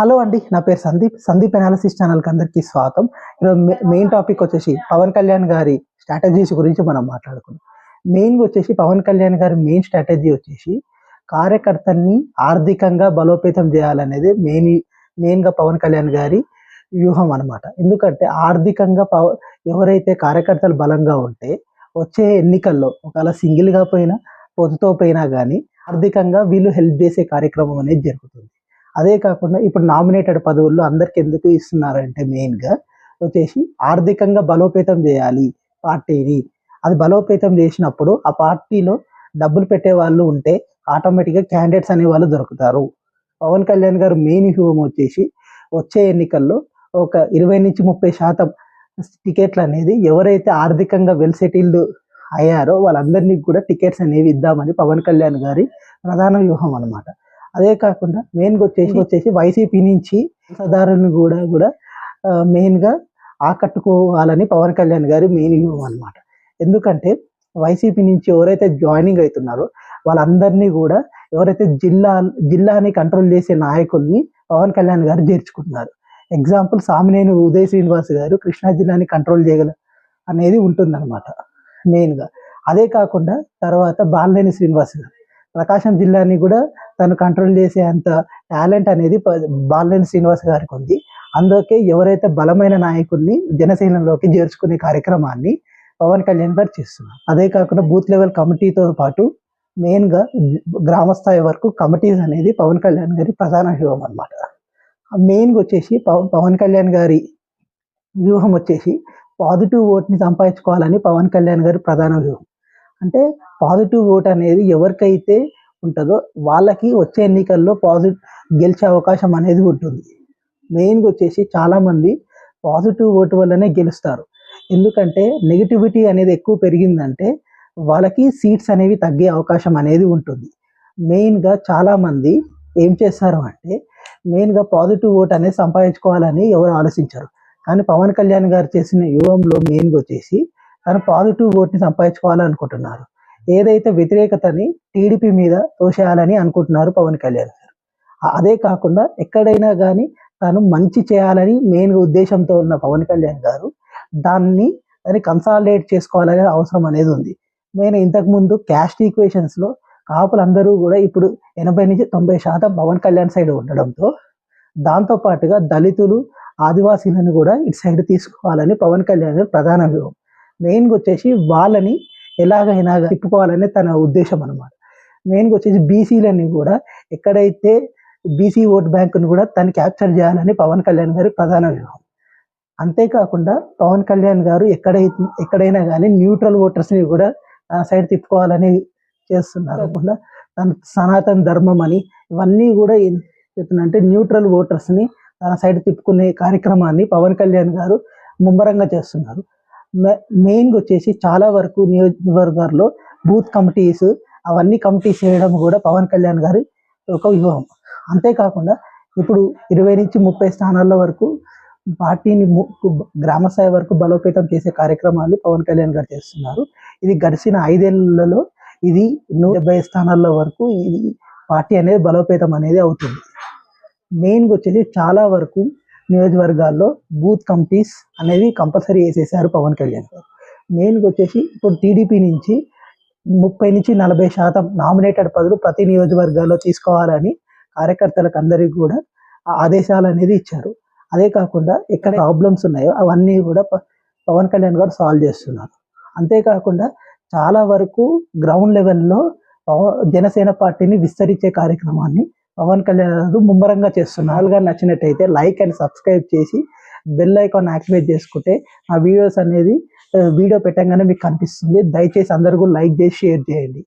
Hello అండి నా పేరు సందీప్ సందీప్ అనాలిసిస్ ఛానల్కి అందరికీ స్వాగతం. ఈరోజు మె- మెయిన్ టాపిక్ వచ్చేసి పవన్ కళ్యాణ్ గారి స్ట్రాటజీస్ గురించి మనం మాట్లాడుకున్నాం మెయిన్గా వచ్చేసి పవన్ కళ్యాణ్ గారి మెయిన్ స్ట్రాటజీ వచ్చేసి కార్యకర్తల్ని ఆర్థికంగా బలోపేతం చేయాలనేది మెయిన్ మెయిన్గా పవన్ కళ్యాణ్ గారి వ్యూహం అన్నమాట. ఎందుకంటే ఆర్థికంగా పవ ఎవరైతే కార్యకర్తలు బలంగా ఉంటే వచ్చే ఎన్నికల్లో ఒకవేళ సింగిల్గా పోయినా పొద్దుతో పోయినా కానీ ఆర్థికంగా వీళ్ళు హెల్ప్ చేసే కార్యక్రమం అనేది జరుగుతుంది. అదే కాకుండా ఇప్పుడు నామినేటెడ్ పదవుల్లో అందరికి ఎందుకు ఇస్తున్నారంటే మెయిన్గా వచ్చేసి ఆర్థికంగా బలోపేతం చేయాలి పార్టీని. అది బలోపేతం చేసినప్పుడు ఆ పార్టీలో డబ్బులు పెట్టే వాళ్ళు ఉంటే ఆటోమేటిక్గా క్యాండిడేట్స్ అనే వాళ్ళు దొరుకుతారు. పవన్ కళ్యాణ్ గారు మెయిన్ వ్యూహం వచ్చేసి వచ్చే ఎన్నికల్లో ఒక ఇరవై నుంచి ముప్పై శాతం టికెట్లు అనేది ఎవరైతే ఆర్థికంగా వెల్ సెటిల్డ్ అయ్యారో వాళ్ళందరినీ కూడా టికెట్స్ అనేవి ఇద్దామని పవన్ కళ్యాణ్ గారి ప్రధాన వ్యూహం అన్నమాట. అదే కాకుండా మెయిన్గా వచ్చేసి వచ్చేసి వైసీపీ నుంచి సదారులను కూడా కూడా మెయిన్గా ఆకట్టుకోవాలని పవన్ కళ్యాణ్ గారి మెయిన్ వ్యూహం అనమాట ఎందుకంటే వైసీపీ నుంచి ఎవరైతే జాయినింగ్ అవుతున్నారో వాళ్ళందరినీ కూడా ఎవరైతే జిల్లా జిల్లాని కంట్రోల్ చేసే నాయకుల్ని పవన్ కళ్యాణ్ గారు చేర్చుకుంటున్నారు ఎగ్జాంపుల్ సామినేని ఉదయ్ శ్రీనివాస్ గారు కృష్ణా జిల్లాని కంట్రోల్ చేయగల అనేది ఉంటుందన్నమాట మెయిన్గా అదే కాకుండా తర్వాత బాలినేని శ్రీనివాస్ గారు. ప్రకాశం జిల్లాని కూడా తను కంట్రోల్ చేసే అంత టాలెంట్ అనేది బాలనేని శ్రీనివాస్ గారికి ఉంది. అందుకే ఎవరైతే బలమైన నాయకుడిని జనసేనలోకి చేర్చుకునే కార్యక్రమాన్ని పవన్ కళ్యాణ్ గారు చేస్తున్నారు. అదే కాకుండా బూత్ లెవెల్ కమిటీతో పాటు మెయిన్గా గ్రామ స్థాయి వరకు కమిటీస్ అనేది పవన్ కళ్యాణ్ గారి ప్రధాన వ్యూహం అనమాట మెయిన్గా వచ్చేసి పవన్ పవన్ కళ్యాణ్ గారి వ్యూహం వచ్చేసి పాజిటివ్ ఓట్ని సంపాదించుకోవాలని పవన్ కళ్యాణ్ గారి ప్రధాన వ్యూహం. అంటే పాజిటివ్ ఓట్ అనేది ఎవరికైతే ఉంటుందో వాళ్ళకి వచ్చే ఎన్నికల్లో పాజిటివ్ గెలిచే అవకాశం అనేది ఉంటుంది. మెయిన్గా వచ్చేసి చాలామంది పాజిటివ్ ఓటు వల్లనే గెలుస్తారు. ఎందుకంటే నెగిటివిటీ అనేది ఎక్కువ పెరిగిందంటే వాళ్ళకి సీట్స్ అనేవి తగ్గే అవకాశం అనేది ఉంటుంది. మెయిన్గా చాలామంది ఏం చేస్తారు అంటే మెయిన్గా పాజిటివ్ ఓట్ అనేది సంపాదించుకోవాలని ఎవరు ఆలోచించరు. కానీ పవన్ కళ్యాణ్ గారు చేసిన యువంలో మెయిన్గా వచ్చేసి తను పాజిటివ్ ఓట్ని సంపాదించుకోవాలనుకుంటున్నారు ఏదైతే వ్యతిరేకతని టీడీపీ మీద తోసేయాలని అనుకుంటున్నారు పవన్ కళ్యాణ్ గారు. అదే కాకుండా ఎక్కడైనా కానీ తను మంచి చేయాలని మెయిన్ ఉద్దేశంతో ఉన్న పవన్ కళ్యాణ్ గారు దాన్ని దాన్ని కన్సాలిడేట్ చేసుకోవాలనే అవసరం అనేది ఉంది. నేను ఇంతకుముందు క్యాస్ట్ ఈక్వేషన్స్లో కాపులందరూ కూడా ఇప్పుడు ఎనభై నుంచి తొంభై శాతం పవన్ కళ్యాణ్ సైడ్ ఉండడంతో దాంతో పాటుగా దళితులు ఆదివాసీలను కూడా ఇటు సైడ్ తీసుకోవాలని పవన్ కళ్యాణ్ గారి ప్రధాన వ్యూహం మెయిన్గా వచ్చేసి వాళ్ళని ఎలాగైనా తిప్పుకోవాలనే తన ఉద్దేశం అనమాట మెయిన్గా వచ్చేసి బీసీలని కూడా ఎక్కడైతే బీసీ ఓట్ బ్యాంకును కూడా తను క్యాప్చర్ చేయాలని పవన్ కళ్యాణ్ గారి ప్రధాన వ్యూహం. అంతేకాకుండా పవన్ కళ్యాణ్ గారు ఎక్కడైతే ఎక్కడైనా కానీ న్యూట్రల్ ఓటర్స్ని కూడా తన సైడ్ తిప్పుకోవాలని చేస్తున్నారు. కాకుండా తన సనాతన ధర్మం అని ఇవన్నీ కూడా ఏం చెప్తున్నంటే న్యూట్రల్ ఓటర్స్ని తన సైడ్ తిప్పుకునే కార్యక్రమాన్ని పవన్ కళ్యాణ్ గారు ముమ్మరంగా చేస్తున్నారు. మెయిన్గా వచ్చేసి చాలా వరకు నియోజకవర్గాల్లో బూత్ కమిటీస్ అవన్నీ కమిటీస్ చేయడం కూడా పవన్ కళ్యాణ్ గారి ఒక వ్యూహం అంతేకాకుండా ఇప్పుడు ఇరవై నుంచి ముప్పై స్థానాల వరకు పార్టీని గ్రామ స్థాయి వరకు బలోపేతం చేసే కార్యక్రమాలు పవన్ కళ్యాణ్ గారు చేస్తున్నారు. ఇది గడిచిన ఐదేళ్ళలో ఇది నూట డెబ్బై స్థానాల వరకు ఇది పార్టీ అనేది బలోపేతం అనేది అవుతుంది. మెయిన్గా వచ్చేసి చాలా వరకు నియోజకవర్గాల్లో బూత్ కమిటీస్ అనేవి కంపల్సరీ వేసేసారు పవన్ కళ్యాణ్ గారు. మెయిన్గా వచ్చేసి ఇప్పుడు టీడీపీ నుంచి ముప్పై నుంచి నలభై శాతం నామినేటెడ్ పదవులు ప్రతి నియోజకవర్గాల్లో తీసుకోవాలని కార్యకర్తలకు అందరికీ కూడా ఆదేశాలు అనేది ఇచ్చారు. అదే కాకుండా ఎక్కడ ప్రాబ్లమ్స్ ఉన్నాయో అవన్నీ కూడా పవన్ కళ్యాణ్ గారు సాల్వ్ చేస్తున్నారు. అంతేకాకుండా చాలా వరకు గ్రౌండ్ లెవెల్లో జనసేన పార్టీని విస్తరించే కార్యక్రమాన్ని పవన్ కళ్యాణ్ ముమ్మరంగా చేస్తున్నారు. గారు నచ్చినట్టయితే లైక్ అండ్ సబ్స్క్రైబ్ చేసి బెల్ ఐకాన్ యాక్టివేట్ చేసుకుంటే ఆ వీడియోస్ అనేది వీడియో పెట్టగానే మీకు కనిపిస్తుంది. దయచేసి అందరూ లైక్ చేసి షేర్ చేయండి.